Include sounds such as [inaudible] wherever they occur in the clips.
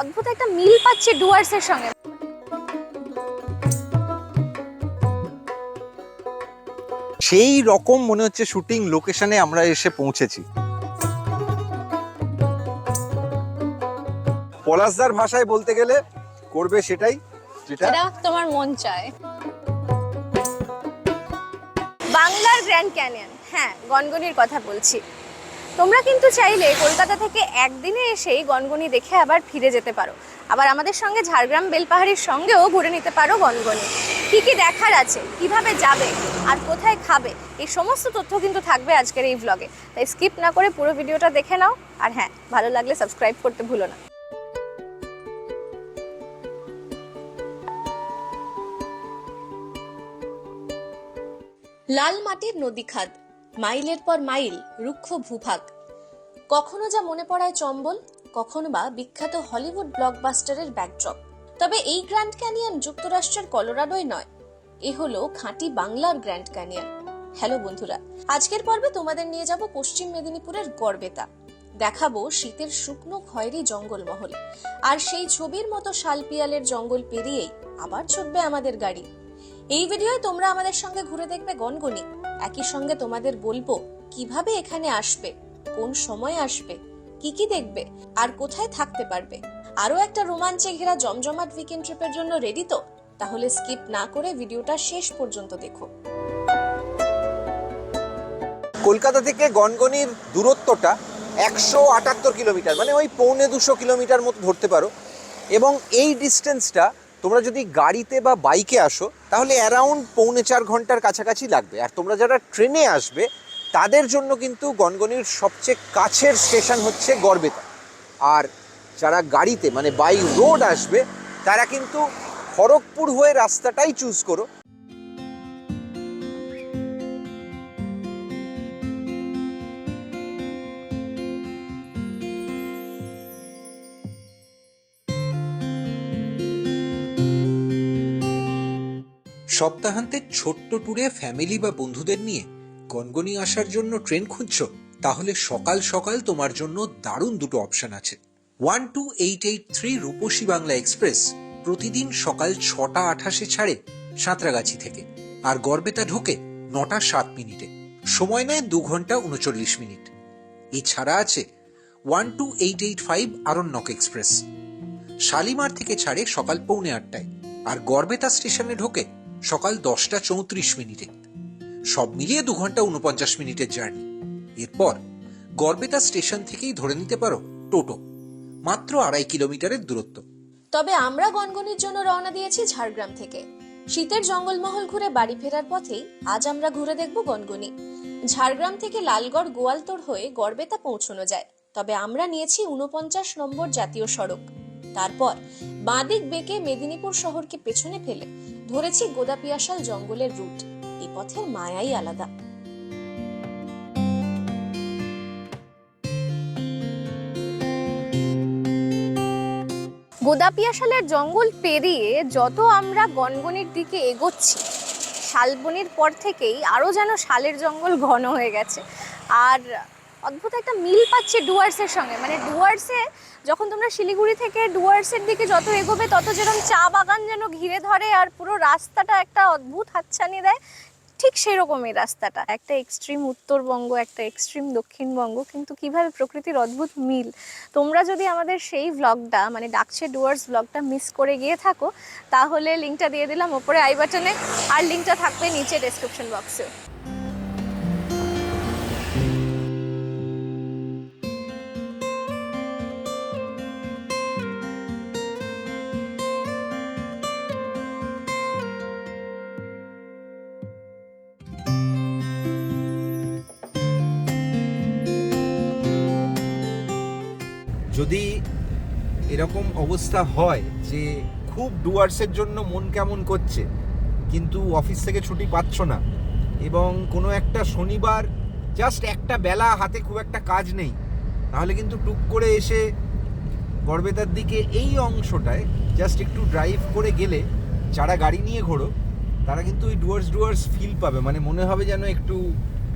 অদ্ভুত একটা মিল পাচ্ছে ডুয়ার্সের সঙ্গে। সেই রকম মনে হচ্ছে শুটিং লোকেশনে আমরা এসে পৌঁছেছি। পলাশদার ভাষায় বলতে গেলে করবে সেটাই যেটা তোমার মন চায়। বাংলার গ্র্যান্ড ক্যানিয়ন। হ্যাঁ গনগনির কথা বলছি। তোমরা কিন্তু চাইলে কলকাতা থেকে একদিনে এসেই গনগনি দেখে আবার ফিরে যেতে পারো। আবার আমাদের সঙ্গে ঝাড়গ্রাম বেলপাহাড়ির সঙ্গেও ঘুরে নিতে পারো গনগনি। কি কি দেখার আছে? কীভাবে যাবে? আর কোথায় খাবে? এই সমস্ত তথ্য কিন্তু থাকবে আজকের এই ব্লগে তাই স্কিপ না করে পুরো ভিডিওটা দেখে নাও। আর হ্যাঁ ভালো লাগলে সাবস্ক্রাইব করতে ভুলো না। লাল মাটির নদী খাদ, মাইলের পর মাইল, রুক্ষ ভূভাগ। কখনো যা মনে পড়ায় চম্বল, কখনো বা বিখ্যাত হলিউড ব্লকবাস্টারের ব্যাকড্রপ তবে এই গ্র্যান্ড ক্যানিয়ন যুক্তরাষ্ট্রের কলোরাডোয় নয়, এ হলো খাঁটি বাংলার গ্র্যান্ড ক্যানিয়ন। হ্যালো বন্ধুরা, আজকের পর্বে তোমাদের নিয়ে যাব পশ্চিম মেদিনীপুরের গড়বেতা। দেখাবো শীতের শুকনো খয়েরি জঙ্গলমহল। আর সেই ছবির মতো শালপিয়ালের জঙ্গল পেরিয়েই আবার ছুটবে আমাদের গাড়ি। এই ভিডিওয় তোমরা আমাদের সঙ্গে ঘুরে দেখবে গনগনি। একই সঙ্গে তোমাদের বলব, কীভাবে এখানে আসবে, কোন সময় আসবে, কি কি দেখবে, আর কোথায় থাকতে পারবে। আরও একটা রোমাঞ্চে ঘেরা জমজমাট উইকেন্ড ট্রিপের জন্য রেডি তো? তাহলে স্কিপ না করে ভিডিওটা শেষ পর্যন্ত দেখো। কলকাতা থেকে গনগনির দূরত্বটা একশো আটাত্তর কিলোমিটার মানে ওই পৌনে দুশো কিলোমিটার মতো ধরতে পারো। এবং এই ডিস্টেন্সটা তোমরা যদি গাড়িতে বা বাইকে আসো, তাহলে অ্যারাউন্ড পৌনে চার ঘণ্টার কাছাকাছি লাগবে। আর তোমরা যারা ট্রেনে আসবে, তাদের জন্য কিন্তু গনগনির সবচেয়ে কাছের স্টেশন হচ্ছে গড়বেতা। আর যারা গাড়িতে মানে বাই রোড আসবে, তারা কিন্তু খড়গপুর হয়ে রাস্তাটাই চুজ করো। সপ্তাহান্তে ছোট্ট ট্যুরে ফ্যামিলি বা বন্ধুদের নিয়ে গনগনি আসার জন্য ট্রেন খুঁজছো? তাহলে সকাল সকাল তোমার জন্য দারুণ দুটো অপশন আছে। One two eight eight three Rupasi Bangla express প্রতিদিন সকাল ছটা আঠাশে ছাড়ে সাঁতরাগাছি থেকে আর গড়বেতা ঢোকে নটা সাত মিনিটে। সময় নেয় দু ঘণ্টা উনচল্লিশ মিনিট। এছাড়া আছে one two eight eight five Aranyak express. Shalimar থেকে ছাড়ে সকাল পৌনে আটটায় আর গড়বেতা স্টেশনে ঢোকে সকাল দশটা চৌত্রিশ মিনিটে। সব মিলিয়ে দু ঘণ্টা উনপঞ্চাশ মিনিটের জার্নি। এরপর গড়বেতা স্টেশন থেকেই ধরে নিতে পারো টোটো। মাত্র আড়াই কিলোমিটারের দূরত্ব। তবে আমরা গনগনির জন্য রওনা দিয়েছি ঝাড়গ্রাম থেকে। শীতের জঙ্গলমহল ঘুরে বাড়ি ফেরার পথেই আজ আমরা ঘুরে দেখব গনগনি। ঝাড়গ্রাম থেকে লালগড় গোয়ালতোড় হয়ে গড়বেতা পৌঁছানো যায়। তবে আমরা নিয়েছি উনপঞ্চাশ নম্বর জাতীয় সড়ক। তারপর বাঁদিক বেঁকে মেদিনীপুর শহরকে পেছনে ফেলে ধরেছি গোদাপিয়াশাল জঙ্গলের রুট। এই পথের মায়াই আলাদা। গোদাপিয়াশালের জঙ্গল পেরিয়ে যত আমরা গনগনির দিকে এগোচ্ছি, শালবনির পর থেকেই আরও যেন শালের জঙ্গল ঘন হয়ে গেছে। আর অদ্ভুত একটা মিল পাচ্ছে ডুয়ার্সের সঙ্গে। মানে ডুয়ার্সে যখন তোমরা শিলিগুড়ি থেকে ডুয়ার্সের দিকে যত এগোবে, তত যেরকম চা বাগান যেন ঘিরে ধরে আর পুরো রাস্তাটা একটা অদ্ভুত হাতছানি দেয়, ঠিক সেরকমই রাস্তাটা। একটা এক্সট্রিম উত্তরবঙ্গ, একটা এক্সট্রিম দক্ষিণবঙ্গ, কিন্তু কীভাবে প্রকৃতির অদ্ভুত মিল। তোমরা যদি আমাদের সেই ভ্লগটা মানে ডাকছে ডুয়ার্স ভ্লগটা মিস করে গিয়ে থাকো, তাহলে লিঙ্কটা দিয়ে দিলাম ওপরে আই বাটনে, আর লিঙ্কটা থাকবে নিচে ডেসক্রিপশন বক্সে এরকম অবস্থা হয় যে খুব ডুয়ার্সের জন্য মন কেমন করছে, কিন্তু অফিস থেকে ছুটি পাচ্ছ না। এবং কোনো একটা শনিবার জাস্ট একটা বেলা হাতে খুব একটা কাজ নেই। তাহলে কিন্তু টুক করে এসে গড়বেতার দিকে এই অংশটায় জাস্ট একটু ড্রাইভ করে গেলে যারা গাড়ি নিয়ে ঘোরো, তারা কিন্তু ওই ডুয়ার্স ডুয়ার্স ফিল পাবে। মানে মনে হবে যেন একটু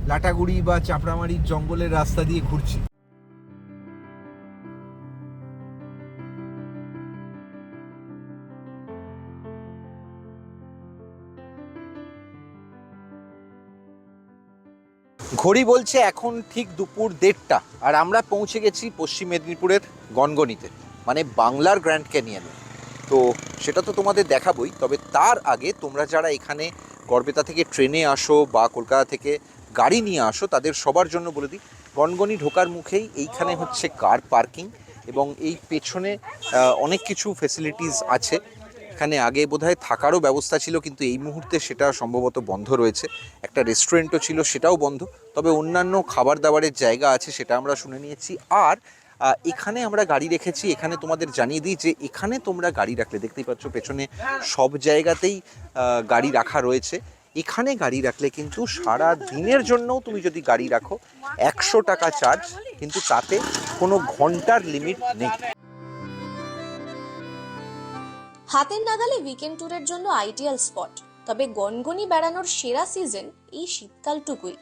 লাটাগুড়ি বা চাপড়ামারির জঙ্গলের রাস্তা দিয়ে ঘুরছি। ঘড়ি বলছে এখন ঠিক দুপুর দেড়টা, আর আমরা পৌঁছে গেছি পশ্চিম মেদিনীপুরের গনগনিতে মানে বাংলার গ্র্যান্ড ক্যানিয়নে তো সেটা তো তোমাদের দেখাবই, তবে তার আগে তোমরা যারা এখানে গড়বেতা থেকে ট্রেনে আসো বা কলকাতা থেকে গাড়ি নিয়ে আসো, তাদের সবার জন্য বলে দিই গনগনি ঢোকার মুখেই এইখানে হচ্ছে কার পার্কিং এবং এই পেছনে অনেক কিছু ফেসিলিটিস আছে। এখানে আগে বোধহয় থাকারও ব্যবস্থা ছিল, কিন্তু এই মুহূর্তে সেটা সম্ভবত বন্ধ রয়েছে। একটা রেস্টুরেন্টও ছিল, সেটাও বন্ধ। তবে অন্যান্য খাবার দাবারের জায়গা আছে, সেটা আমরা শুনে নিয়েছি। আর এখানে আমরা গাড়ি রেখেছি, এখানে তোমাদের জানিয়ে দিই যে এখানে তোমরা গাড়ি রাখলে, দেখতেই পাচ্ছ পেছনে সব জায়গাতেই গাড়ি রাখা রয়েছে। এখানে গাড়ি রাখলে কিন্তু সারা দিনের জন্যও তুমি যদি গাড়ি রাখো, একশো টাকা চার্জ কিন্তু তাতে কোনো ঘণ্টার লিমিট নেই। হাতের নাগালে উইকেন্ড ট্যুরের জন্য আইডিয়াল স্পট তবে গনগনি বেড়ানোর সেরা সিজন এই শীতকালটুকুই।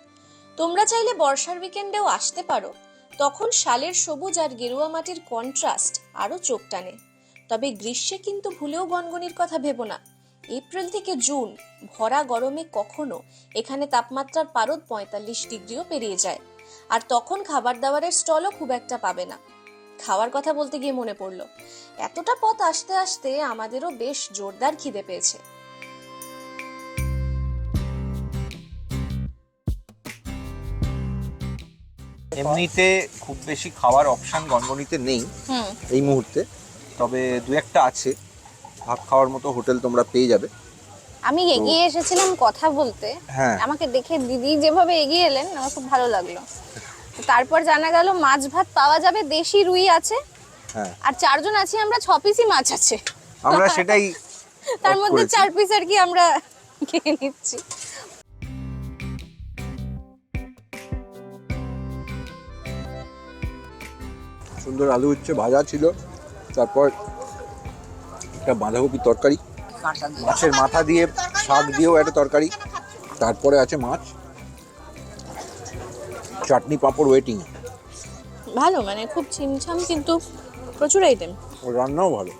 তোমরা চাইলে বর্ষার উইকেন্ডেও আসতে পারো। তখন শালের সবুজ আর গেরুয়া মাটির কন্ট্রাস্ট আরও চোখ টানে। তবে গ্রীষ্মে কিন্তু ভুলেও গনগনির কথা ভেবো না। এপ্রিল থেকে জুন, ভরা গরমে কখনো এখানে তাপমাত্রার পারদ পঁয়তাল্লিশ ডিগ্রিও পেরিয়ে যায়। আর তখন খাবার দাবারের স্টলও খুব একটা পাবে না। খাওয়ার কথা বলতে গিয়ে মনে পড়ল। এতটা পথ আসতে আসতে আমাদেরও বেশ জোরদার খিদে পেয়েছে। এমনিতে খুব বেশি খাওয়ার অপশন গনগনিতে নেই হুম। এই মুহূর্তে। তবে দু একটা আছে। ভাত খাওয়ার মতো হোটেল তোমরা পেয়ে যাবে। আমি এগিয়ে এসেছিলাম কথা বলতে। হ্যাঁ। আমাকে দেখে দিদি যেভাবে এগিয়ে এলেন আমার খুব ভালো লাগল। তারপর জানা গেল মাছ ভাত পাওয়া যাবে দেশি রুই আছে। হ্যাঁ। আর চারজন আছি আমরা ছ পিসই মাছ আছে। আমরা সেটাই [laughs] তার মধ্যে চার পিস আর কি আমরা খেয়ে নিচ্ছি। সুন্দর আলু উচ্ছে ভাজা ছিল। তারপর একটা বাঁধাকপি তরকারি। মাছের মাথা দিয়ে শাক দিয়েও একটা তরকারি। তারপরে আছে মাছ। চাটনি পাঁপড় ওয়েটিং ভালো মানে খুব ছিমছাম কিন্তু প্রচুর আইটেম ও রান্নাও ভালো।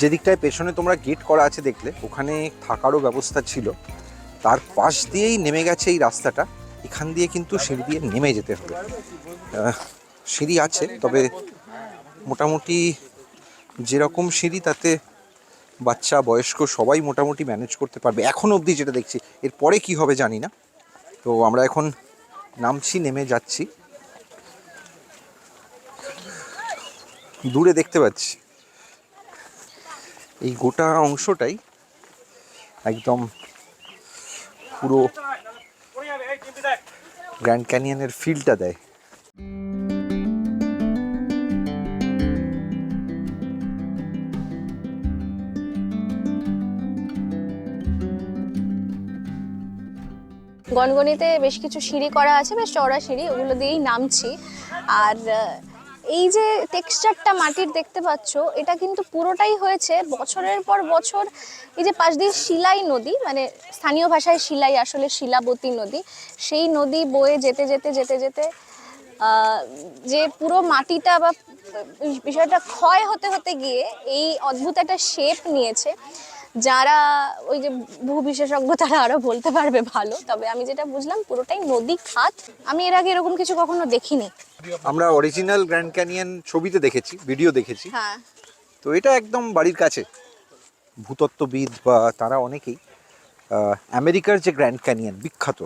যেদিকটায় পেছনে তোমরা গেট করা আছে দেখলে ওখানে থাকারও ব্যবস্থা ছিল। তার পাশ দিয়েই নেমে গেছে এই রাস্তাটা। এখান দিয়ে কিন্তু সিঁড়ি দিয়ে নেমে যেতে হবে। সিঁড়ি আছে, তবে মোটামুটি যেরকম সিঁড়ি, তাতে বাচ্চা, বয়স্ক সবাই মোটামুটি ম্যানেজ করতে পারবে। এখন অবধি যেটা দেখছি এরপরে কি হবে জানি না। তো আমরা এখন নামছি, নেমে যাচ্ছি। দূরে দেখতে পাচ্ছি। এই গোটা অংশটাই একদম পুরো গ্র্যান্ড ক্যানিয়নের ফিলটা দেয়। গনগনিতে বেশ কিছু সিঁড়ি করা আছে, বেশ চওড়া সিঁড়ি, ওগুলো দিয়েই নামছি। আর এই যে টেক্সচারটা মাটির দেখতে পাচ্ছ, এটা কিন্তু পুরোটাই হয়েছে বছরের পর বছর এই যে পাশ দিয়ে শিলাই নদী মানে স্থানীয় ভাষায় শিলাই, আসলে শিলাবতী নদী, সেই নদী বয়ে যেতে যেতে যেতে যেতে যে পুরো মাটিটা বা বিষয়টা ক্ষয় হতে হতে গিয়ে এই অদ্ভুত একটা শেপ নিয়েছে। যারা ওই যে বহু বিশেষজ্ঞ তারা আরও বলতে পারবে ভালো। তবে আমি যেটা বুঝলাম পুরোটাই নদী খাত। আমি এর আগে এরকম কিছু কখনো দেখিনি। আমরা অরিজিনাল গ্র্যান্ড ক্যানিয়ন ছবিতে দেখেছি ভিডিও দেখেছি। হ্যাঁ। তো এটা একদম বাড়ির কাছে। ভূতত্ত্ববিদ বা তারা অনেকেই আমেরিকার যে গ্র্যান্ড ক্যানিয়ন বিখ্যাত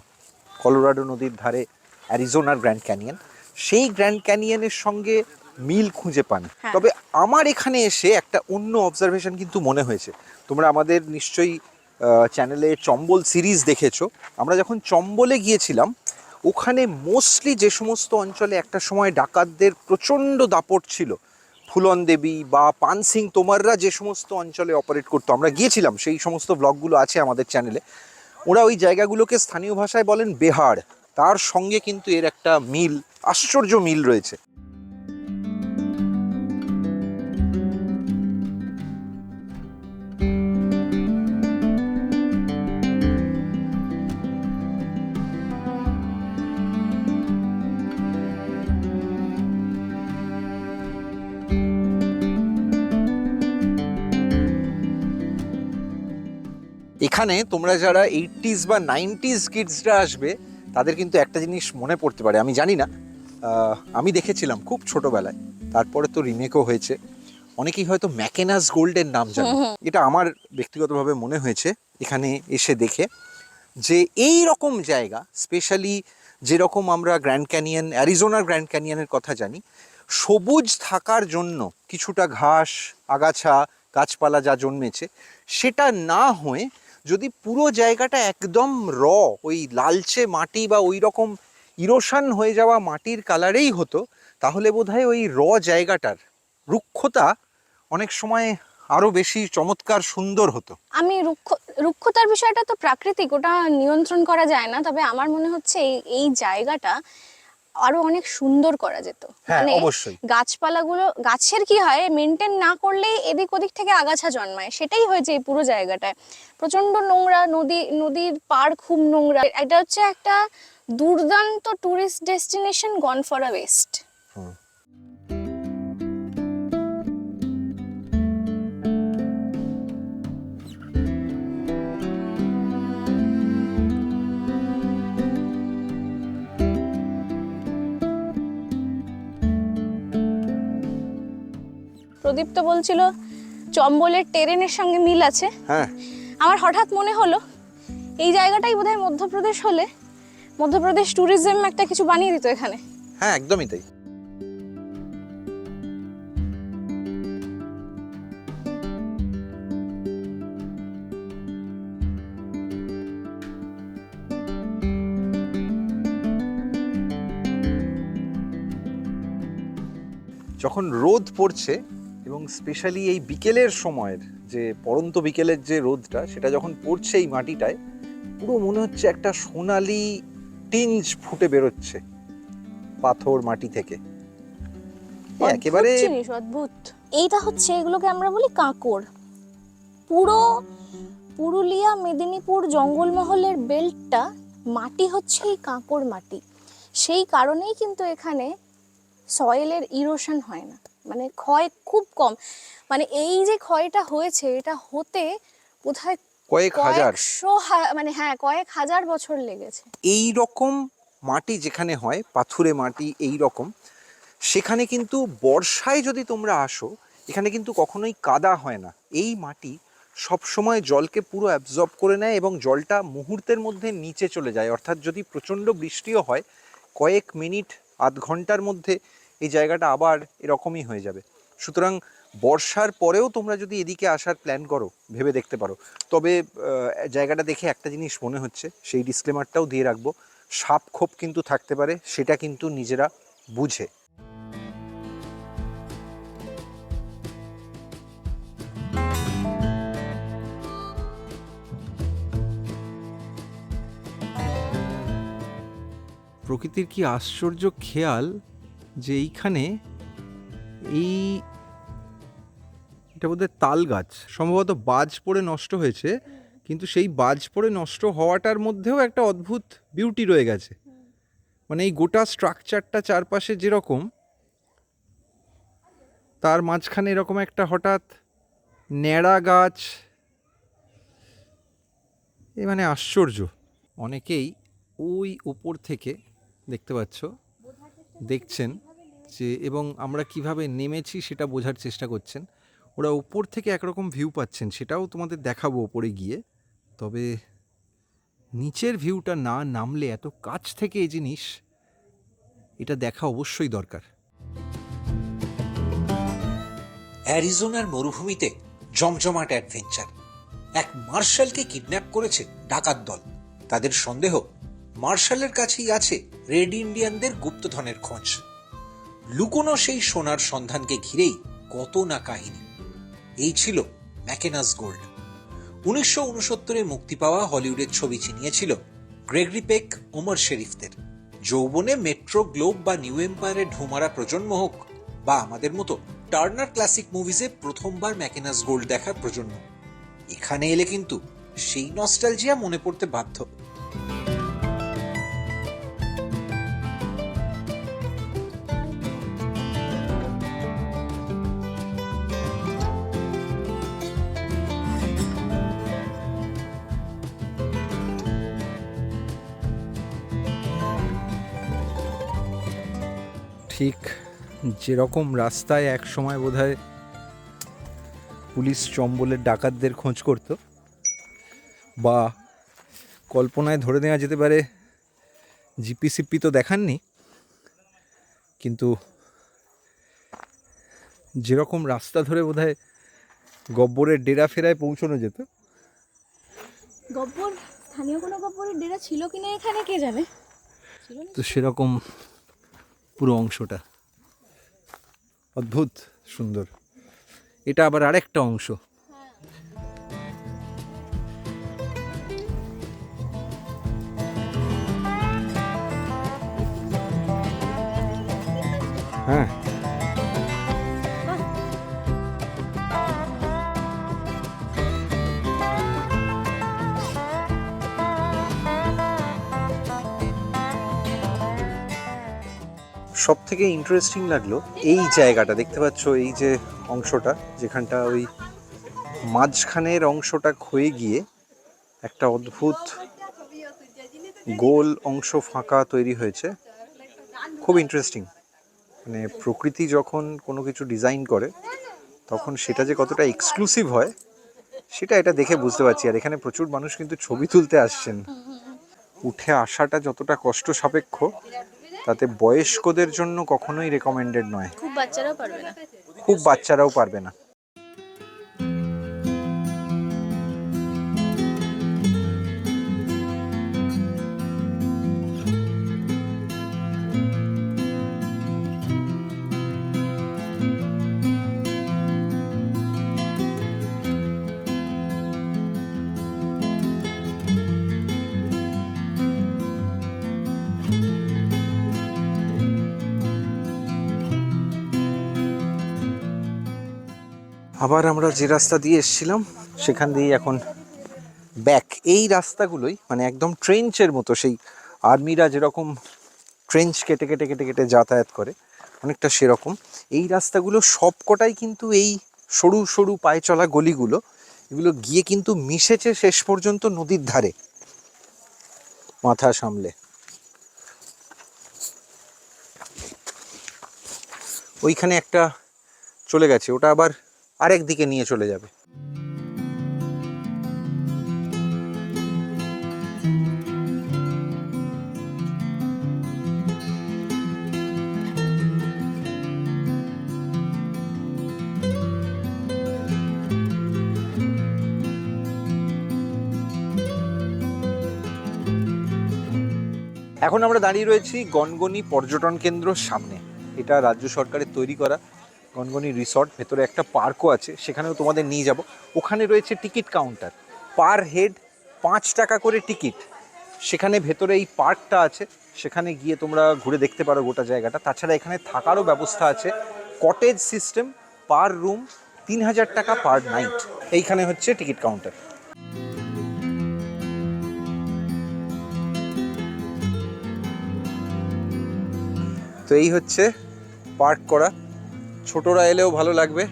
কলোরাডো নদীর ধারে অ্যারিজোনার গ্র্যান্ড ক্যানিয়ন সেই গ্র্যান্ড ক্যানিয়নের সঙ্গে মিল খুঁজে পান। হ্যাঁ। তবে আমার এখানে এসে একটা অন্য অবজারভেশন কিন্তু মনে হয়েছে। তোমরা আমাদের নিশ্চয়ই চ্যানেলে চম্বল সিরিজ দেখেছ। আমরা যখন চম্বলে গিয়েছিলাম ওখানে মোস্টলি যে সমস্ত অঞ্চলে একটা সময় ডাকাতদের প্রচণ্ড দাপট ছিল। ফুলন দেবী বা পানসিং তোমাররা যে সমস্ত অঞ্চলে অপারেট করতো আমরা গিয়েছিলাম সেই সমস্ত ব্লগগুলো আছে আমাদের চ্যানেলে ওরা ওই জায়গাগুলোকে স্থানীয় ভাষায় বলেন বেহার তার সঙ্গে কিন্তু এর একটা মিল আশ্চর্য মিল রয়েছে। এখানে তোমরা যারা এইটিস বা নাইনটিস কিডসরা আসবে তাদের কিন্তু একটা জিনিস মনে পড়তে পারে আমি জানি না। আমি দেখেছিলাম খুব ছোটবেলায় তারপরে তো রিমেকও হয়েছে। অনেকেই হয়তো ম্যাকেনাস গোল্ডের নাম জানে। এটা আমার ব্যক্তিগতভাবে মনে হয়েছে এখানে এসে দেখে। যে এই রকম জায়গা স্পেশালি যেরকম আমরা গ্র্যান্ড ক্যানিয়ন অ্যারিজোনার গ্র্যান্ড ক্যানিয়নের কথা জানি সবুজ থাকার জন্য কিছুটা ঘাস আগাছা গাছপালা যা জন্মেছে সেটা না হয়ে যদি পুরো জায়গাটা একদম র ওই লালচে মাটি বা ওই রকম ইরোশন হয়ে যাওয়া মাটির কালারেই হতো তাহলে বোধহয় ওই র জায়গাটার রুক্ষতা অনেক সময় আরও বেশি চমৎকার সুন্দর হতো। আমি রুক্ষ রুক্ষতার বিষয়টা তো প্রাকৃতিক ওটা নিয়ন্ত্রণ করা যায় না তবে আমার মনে হচ্ছে এই এই জায়গাটা আরও অনেক সুন্দর করা যেত। হ্যাঁ, মানে অবশ্যই। গাছপালাগুলো গাছের কি হয় মেনটেন না করলেই এদিক ওদিক থেকে আগাছা জন্মায় সেটাই হয়েছে এই পুরো জায়গাটায়। প্রচণ্ড নোংরা, নদী, নদীর পার খুব নোংরা। এটা হচ্ছে একটা দুর্দান্ত tourist destination gone for a west Pradip তো বলছিল, চম্বলের টেরেনের সঙ্গে মিল আছে। হ্যাঁ। আমার হঠাৎ মনে হলো, এই জায়গাটাই বোধহয় মধ্যপ্রদেশ হলে মধ্যপ্রদেশ ট্যুরিজম একটা কিছু বানিয়ে দিত এখানে। হ্যাঁ একদমই তাই। যখন রোদ পড়ছে স্পেশালি এই বিকেলের সময়ের যে পরন্ত বিকেলের যে রোদটা সেটা যখন পড়ছে এই মাটিটায় পুরো মনে হচ্ছে একটা সোনালি টিঞ্জ ফুটে বেরোচ্ছে পাথর মাটি থেকে। একেবারে অদ্ভুত। এইটা হচ্ছে এগুলোকে আমরা বলি কাঁকড় পুরো পুরুলিয়া মেদিনীপুর জঙ্গলমহলের বেল্টটা মাটি হচ্ছে এই কাঁকড় মাটি। সেই কারণেই কিন্তু এখানে সয়েলের ইরোশন হয় না। মানে ক্ষয় খুব কম। মানে এই যে ক্ষয়টা হয়েছে এটা হতে বোধহয় কয়েক হাজার। মানে হ্যাঁ কয়েক হাজার বছর লেগেছে। এই রকম মাটি যেখানে হয় পাথুরে মাটি এই রকম সেখানে কিন্তু বর্ষায় যদি তোমরা আসো এখানে কিন্তু কখনোই কাদা হয় না। এই মাটি সব সময় জলকে পুরো অ্যাবজর্ব করে নেয় এবং জলটা মুহূর্তের মধ্যে নিচে চলে যায়। অর্থাৎ যদি প্রচণ্ড বৃষ্টিও হয় কয়েক মিনিট আধ ঘণ্টার মধ্যে এই জায়গাটা আবার এরকমই হয়ে যাবে। সুতরাং বর্ষার পরেও তোমরা যদি এদিকে আসার প্ল্যান করো, ভেবে দেখতে পারো। তবে জায়গাটা দেখে একটা জিনিস মনে হচ্ছে, সেই ডিসক্লেমারটাও দিয়ে রাখব। সাপ খোপ কিন্তু থাকতে পারে, সেটা কিন্তু নিজেরা বুঝে। প্রকৃতির কি আশ্চর্য খেয়াল যে এইখানে এই এটা বোধহয় তাল গাছ। সম্ভবত বাজ পড়ে নষ্ট হয়েছে, কিন্তু সেই বাজ পড়ে নষ্ট হওয়াটার মধ্যেও একটা অদ্ভুত বিউটি রয়ে গেছে। মানে এই গোটা স্ট্রাকচারটা চারপাশে যেরকম, তার মাঝখানে এরকম একটা হঠাৎ ন্যাড়া গাছ। এ মানে আশ্চর্য। অনেকেই ওই উপর থেকে দেখতে পাচ্ছ দেখছেন যে, এবং আমরা কীভাবে নেমেছি সেটা বোঝার চেষ্টা করছেন। ওরা উপর থেকে একরকম ভিউ পাচ্ছেন, সেটাও তোমাদের দেখাবো ওপরে গিয়ে। তবে নিচের ভিউটা না নামলে এত কাছ থেকে এই জিনিস, এটা দেখা অবশ্যই দরকার। অ্যারিজোনার মরুভূমিতে জমজমাট অ্যাডভেঞ্চার। এক মার্শালকে কিডন্যাপ করেছে ডাকাত দল। তাদের সন্দেহ মার্শালের কাছেই আছে রেড ইন্ডিয়ানদের গুপ্তধনের খোঁজ। লুকোনো সেই সোনার সন্ধানকে ঘিরেই কত না কাহিনী। এই ছিল ম্যাকেনাস গোল্ড। উনিশশো উনসত্তরে মুক্তি পাওয়া হলিউডের ছবি চিনিয়েছিল গ্রেগরি পেক ওমর শেরিফদের। যৌবনে মেট্রো, গ্লোব বা নিউ এম্পায়ারে ঢোমারা প্রজন্ম হোক বা আমাদের মতো টার্নার ক্লাসিক মুভিজে প্রথমবার ম্যাকেনাস গোল্ড দেখার প্রজন্ম। এখানে এলে কিন্তু সেই নস্টালজিয়া মনে পড়তে বাধ্য। ঠিক যেরকম রাস্তায় এক সময় বোধহয় পুলিশ চম্বলের ডাকাতদের খোঁজ করত বা কল্পনায় ধরে নেওয়া যেতে পারে জিপিসিপি তো দেখাননি কিন্তু যেরকম রাস্তা ধরে বোধহয় গব্বরের ডেরা ফেরায় পৌঁছানো যেত। গব্বর স্থানীয় কোনো গব্বরের ডেরা ছিল কিনা এখানে কে জানে? তো সেরকম পুরো অংশটা। অদ্ভুত সুন্দর। এটা আবার আরেকটা অংশ। হ্যাঁ। সব থেকে ইন্টারেস্টিং লাগল এই জায়গাটা। দেখতে পাচ্ছ এই যে অংশটা, যেখানটা ওই মাঝখানের অংশটা ক্ষয়ে গিয়ে একটা অদ্ভুত গোল অংশ ফাঁকা তৈরি হয়েছে। খুব ইন্টারেস্টিং মানে প্রকৃতি যখন কোনো কিছু ডিজাইন করে, তখন সেটা যে কতটা এক্সক্লুসিভ হয়, সেটা এটা দেখে বুঝতে পারছি। আর এখানে প্রচুর মানুষ কিন্তু ছবি তুলতে আসছেন। উঠে আসাটা যতটা কষ্ট সাপেক্ষ তাতে বয়স্কদের জন্য কখনোই রেকমেন্ডেড নয়। খুব বাচ্চারাও পারবে না। খুব বাচ্চারাও পারবে না। আবার আমরা যে রাস্তা দিয়ে এসেছিলাম, সেখান দিয়েই এখন ব্যাক এই রাস্তাগুলোই মানে একদম ট্রেঞ্চের মতো, সেই আর্মিরা যেরকম ট্রেঞ্চ কেটে কেটে কেটে কেটে যাতায়াত করে, অনেকটা সেরকম। এই রাস্তাগুলো সবকটাই কিন্তু এই সরু সরু পায়ে চলা গলিগুলো, এগুলো গিয়ে কিন্তু মিশেছে শেষ পর্যন্ত নদীর ধারে, মাথা সামলে। ওইখানে একটা চলে গেছে, ওটা আবার আরেক দিকে নিয়ে চলে যাবে। এখন আমরা দাঁড়িয়ে রয়েছি গনগনি পর্যটন কেন্দ্র সামনে। এটা রাজ্য সরকারের তৈরি করা। গনগনি রিসর্ট, ভেতরে একটা পার্কও আছে, সেখানেও তোমাদের নিয়ে যাব। ওখানে রয়েছে টিকিট কাউন্টার। পার হেড পাঁচ টাকা করে টিকিট। সেখানে ভেতরে এই পার্কটা আছে, সেখানে গিয়ে তোমরা ঘুরে দেখতে পারো গোটা জায়গাটা। তাছাড়া এখানে থাকারও ব্যবস্থা আছে। কটেজ সিস্টেম, পার রুম তিন হাজার টাকা পার নাইট। এইখানে হচ্ছে টিকিট কাউন্টার। তো এই হচ্ছে পার্ক করা। ছোটরা এলেও ভালো লাগবে।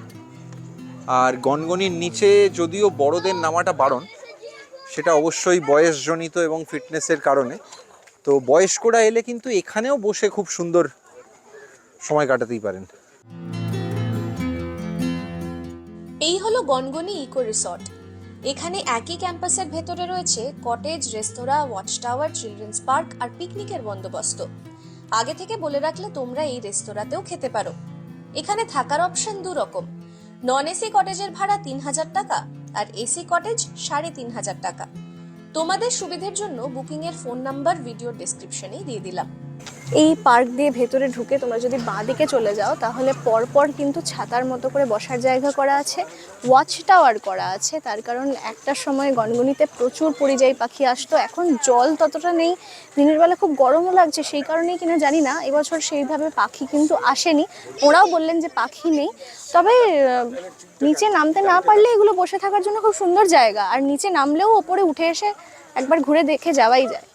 আর গনগনির নিচে যদিও বড়দের নামাটা বারণ, সেটা অবশ্যই বয়সজনিত এবং ফিটনেসের কারণে। তো বয়স্করা এলে কিন্তু এখানেও বসে খুব সুন্দর সময় কাটাতেই পারেন। এই হলো গনগনি ইকো রিসর্ট। এখানে একই ক্যাম্পাসের ভেতরে রয়েছে কটেজ, রেস্তোরাঁ ওয়াচ টাওয়ার চিলড্রেন্স পার্ক আর পিকনিকের বন্দোবস্ত। আগে থেকে বলে রাখলে তোমরা এই রেস্তোরাঁতেও খেতে পারো। এখানে থাকার অপশন দু রকম নন এসি কটেজের ভাড়া তিন হাজার টাকা আর এসি কটেজ সাড়ে তিন হাজার টাকা। তোমাদের সুবিধের জন্য বুকিং এর ফোন নাম্বার ভিডিও ডেসক্রিপশনেই দিয়ে দিলাম। এই পার্ক দিয়ে ভেতরে ঢুকে তোমরা যদি বাঁ দিকে চলে যাও, তাহলে পরপর কিন্তু ছাতার মতো করে বসার জায়গা করা আছে ওয়াচ টাওয়ার করা আছে। তার কারণ একটা সময় গনগনিতে প্রচুর পরিযায়ী পাখি আসতো, এখন জল ততটা নেই, দিনের বেলা খুব গরমও লাগছে, সেই কারণেই কিনা জানি না, এবছর সেইভাবে পাখি কিন্তু আসেনি। ওরাও বললেন যে পাখি নেই, তবে নিচে নামতে না পারলে এগুলো বসে থাকার জন্য খুব সুন্দর জায়গা, আর নিচে নামলেও ওপরে উঠে এসে একবার ঘুরে দেখে যাওয়াই যায়।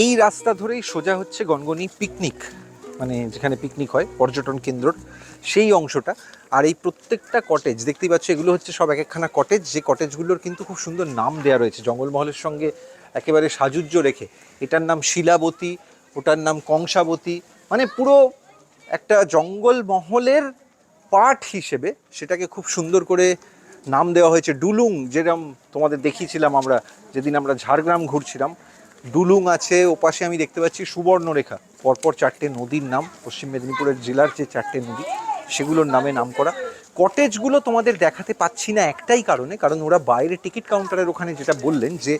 এই রাস্তা ধরেই সোজা হচ্ছে গনগনি পিকনিক মানে যেখানে পিকনিক হয়, পর্যটন কেন্দ্রর সেই অংশটা। আর এই প্রত্যেকটা কটেজ দেখতেই পাচ্ছ, এগুলো হচ্ছে সব এক একখানা কটেজ যে কটেজগুলোর কিন্তু খুব সুন্দর নাম দেওয়া রয়েছে। জঙ্গলমহলের সঙ্গে একেবারে সাজুজ্য রেখে। এটার নাম শিলাবতী, ওটার নাম কংসাবতী মানে পুরো একটা জঙ্গলমহলের পার্ট হিসেবে সেটাকে খুব সুন্দর করে নাম দেওয়া হয়েছে। ডুলুং যেরকম তোমাদের দেখিয়েছিলাম আমরা, যেদিন আমরা ঝাড়গ্রাম ঘুরছিলাম ডুলুং আছে, ওপাশে আমি দেখতে পাচ্ছি সুবর্ণরেখা। পরপর চারটে নদীর নাম, পশ্চিম মেদিনীপুরের জেলার যে চারটে নদী, সেগুলোর নামে নাম করা কটেজগুলো তোমাদের দেখাতে পাচ্ছি না একটাই কারণে, কারণ ওরা বাইরে টিকিট কাউন্টারের ওখানে যেটা বললেন যে,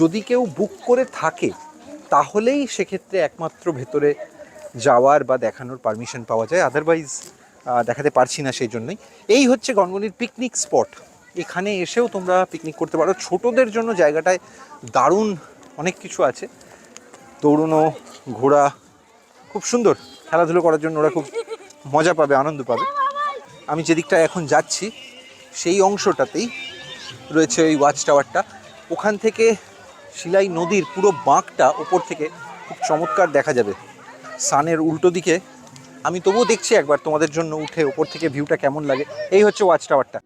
যদি কেউ বুক করে থাকে, তাহলেই সেক্ষেত্রে একমাত্র ভেতরে যাওয়ার বা দেখানোর পারমিশন পাওয়া যায়। আদারওয়াইজ দেখাতে পারছি না সেই জন্যই। এই হচ্ছে গনগনির পিকনিক স্পট এখানে এসেও তোমরা পিকনিক করতে পারো। ছোটদের জন্য জায়গাটায় দারুণ অনেক কিছু আছে। দৌড়নো, ঘোরা, খুব সুন্দর। খেলাধুলো করার জন্য ওরা খুব মজা পাবে, আনন্দ পাবে। আমি যেদিকটা এখন যাচ্ছি, সেই অংশটাতেই রয়েছে ওই ওয়াচ টাওয়ারটা। ওখান থেকে শিলাই নদীর পুরো বাঁকটা ওপর থেকে খুব চমৎকার দেখা যাবে। সানের উল্টো দিকে। আমি তবুও দেখছি একবার তোমাদের জন্য উঠে ওপর থেকে ভিউটা কেমন লাগে। এই হচ্ছে ওয়াচ টাওয়ারটা।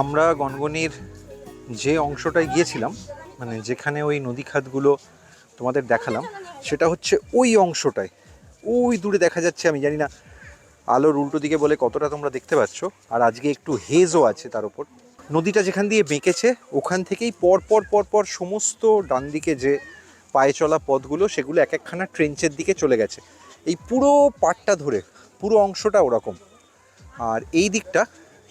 আমরা গনগনির যে অংশটায় গিয়েছিলাম মানে যেখানে ওই নদী খাতগুলো তোমাদের দেখালাম, সেটা হচ্ছে ওই অংশটায়। ওই দূরে দেখা যাচ্ছে, আমি জানি না আলোর উল্টো দিকে বলে কতটা তোমরা দেখতে পাচ্ছ, আর আজকে একটু হেজও আছে তার উপর। নদীটা যেখান দিয়ে বেঁকেছে, ওখান থেকেই পর পর পর পর সমস্ত ডান দিকে যে পায়ে চলা পথগুলো, সেগুলো এক একখানা ট্রেঞ্চের দিকে চলে গেছে। এই পুরো পাটটা ধরে, পুরো অংশটা ওরকম। আর এই দিকটা,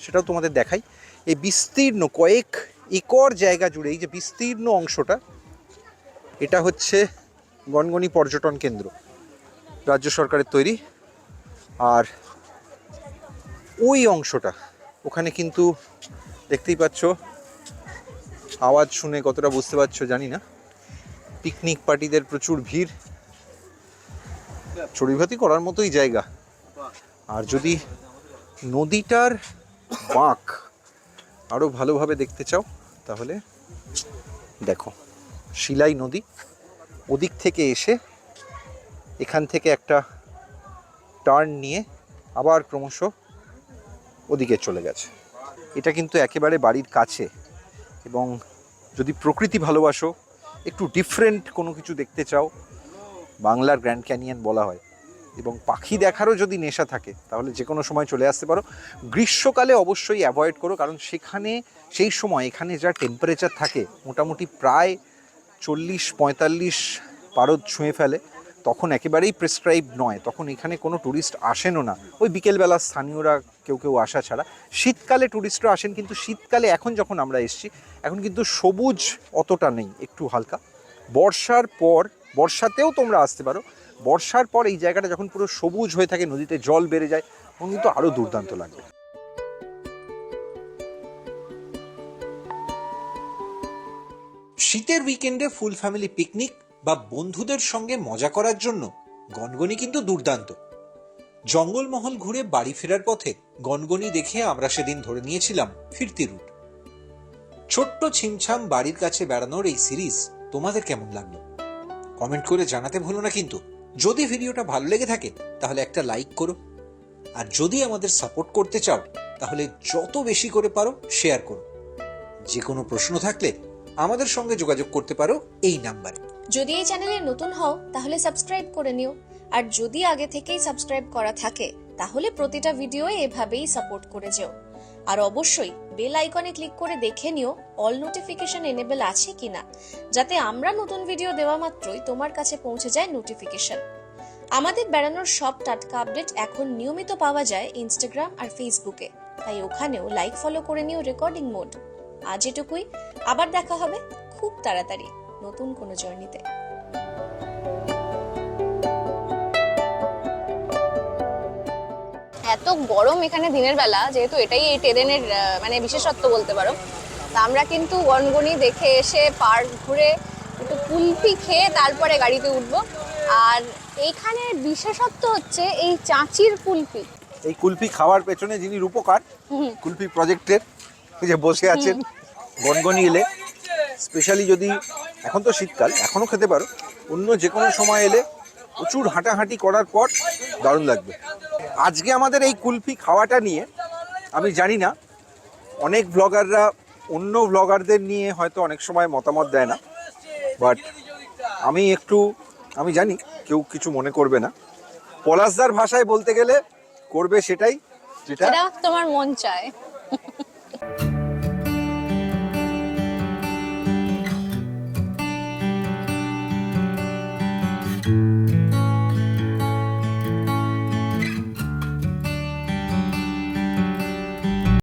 সেটাও তোমাদের দেখাই। এই বিস্তীর্ণ কয়েক একর জায়গা জুড়ে, এই যে বিস্তীর্ণ অংশটা, এটা হচ্ছে গনগনি পর্যটন কেন্দ্র, রাজ্য সরকারের তৈরি। আর ওই অংশটা, ওখানে কিন্তু দেখতেই পাচ্ছ, আওয়াজ শুনে কতটা বুঝতে পারছ জানি না। পিকনিক পার্টিদের প্রচুর ভিড়। চড়ুইভাতি করার মতোই জায়গা। আর যদি নদীটার বাঁক আরও ভালোভাবে দেখতে চাও, তাহলে দেখো, শিলাই নদী ওদিক থেকে এসে এখান থেকে একটা টার্ন নিয়ে আবার ক্রমশ ওদিকে চলে গেছে। এটা কিন্তু একেবারে বাড়ির কাছে এবং যদি প্রকৃতি ভালোবাসো, একটু ডিফারেন্ট কোনো কিছু দেখতে চাও, বাংলার গ্র্যান্ড ক্যানিয়ন বলা হয়। এবং পাখি দেখারও যদি নেশা থাকে, তাহলে যে কোনো সময় চলে আসতে পারো। গ্রীষ্মকালে অবশ্যই অ্যাভয়েড করো, কারণ সেখানে, সেই সময় এখানে যা টেম্পারেচার থাকে, মোটামুটি প্রায় চল্লিশ, পঁয়তাল্লিশ পারদ ছুঁয়ে ফেলে, তখন একেবারেই প্রেসক্রাইব নয়। তখন এখানে কোনো ট্যুরিস্ট আসেনও না। ওই বিকেলবেলা স্থানীয়রা কেউ কেউ আসা ছাড়া। শীতকালে ট্যুরিস্টরা আসেন, কিন্তু শীতকালে এখন যখন আমরা এসেছি, এখন কিন্তু সবুজ অতটা নেই, একটু হালকা। বর্ষার পর, বর্ষাতেও তোমরা আসতে পারো। বর্ষার পর এই জায়গাটা যখন পুরো সবুজ হয়ে থাকে, নদীতে জল বেড়ে যায়, তখন কিন্তু আরও দুর্দান্ত লাগবে। শীতের উইকেন্ডে ফুল ফ্যামিলি পিকনিক বা বন্ধুদের সঙ্গে মজা করার জন্য গনগনি কিন্তু দুর্দান্ত। জঙ্গলমহল ঘুরে বাড়ি ফেরার পথে গনগনি দেখে আমরা সেদিন ধরে নিয়েছিলাম ফিরতি রুট। ছোট্ট ছিমছাম বাড়ির কাছে বেড়ানোর এই সিরিজ তোমাদের কেমন লাগল? কমেন্ট করে জানাতে ভুলো না কিন্তু। যদি ভিডিওটা ভালো লেগে থাকে, তাহলে একটা লাইক করো। আর যদি আমাদের সাপোর্ট করতে চাও, তাহলে যত বেশি করে পারো শেয়ার করো। যে কোনো প্রশ্ন থাকলে আমাদের সঙ্গে যোগাযোগ করতে পারো এই নাম্বারে। যদি এই চ্যানেলে নতুন হও, তাহলে সাবস্ক্রাইব করে নিও। আর যদি আগে থেকেই সাবস্ক্রাইব করা থাকে, তাহলে প্রতিটা ভিডিও এভাবেই সাপোর্ট করে যেও। আর অবশ্যই বেল আইকনে ক্লিক করে দেখে নিও অল নোটিফিকেশন এনেবেল আছে কিনা, যাতে আমরা নতুন ভিডিও দেওয়া মাত্রই তোমার কাছে পৌঁছে যায় নোটিফিকেশন আমাদের বেড়ানোর সব টাটকা আপডেট এখন নিয়মিত পাওয়া যায় ইনস্টাগ্রাম আর ফেসবুকে তাই ওখানেও লাইক ফলো করে নিও রেকর্ডিং মোড আজ এটুকুই, আবার দেখা হবে খুব তাড়াতাড়ি নতুন কোনো জার্নিতে এত গরম এখানে দিনের বেলা যেহেতু এটাই এই ট্রেনের মানে বিশেষত্ব বলতে পারো। তা আমরা কিন্তু গনগনি দেখে এসে পার্ক ঘুরে একটু কুলফি খেয়ে তারপরে গাড়িতে উঠবো। আর এইখানে বিশেষত্ব হচ্ছে এই চাঁচির কুলফি। এই কুলফি খাওয়ার পেছনে যিনি রূপকার। কুলফি প্রজেক্টের যে বসে আছেন গনগনি এলে স্পেশালি যদি এখন তো শীতকাল এখনও খেতে পারো অন্য যে কোনো সময় এলে প্রচুর হাঁটাহাঁটি করার পর দারুণ লাগবে। আজকে আমাদের এই কুলফি খাওয়াটা নিয়ে, আমি জানি না, অনেক ব্লগাররা অন্য ব্লগারদের নিয়ে হয়তো অনেক সময় মতামত দেয় না বাট আমি একটু, আমি জানি কেউ কিছু মনে করবে না। পলাশদার ভাষায় বলতে গেলে করবে সেটাই, যেটা তোমার মন চায়।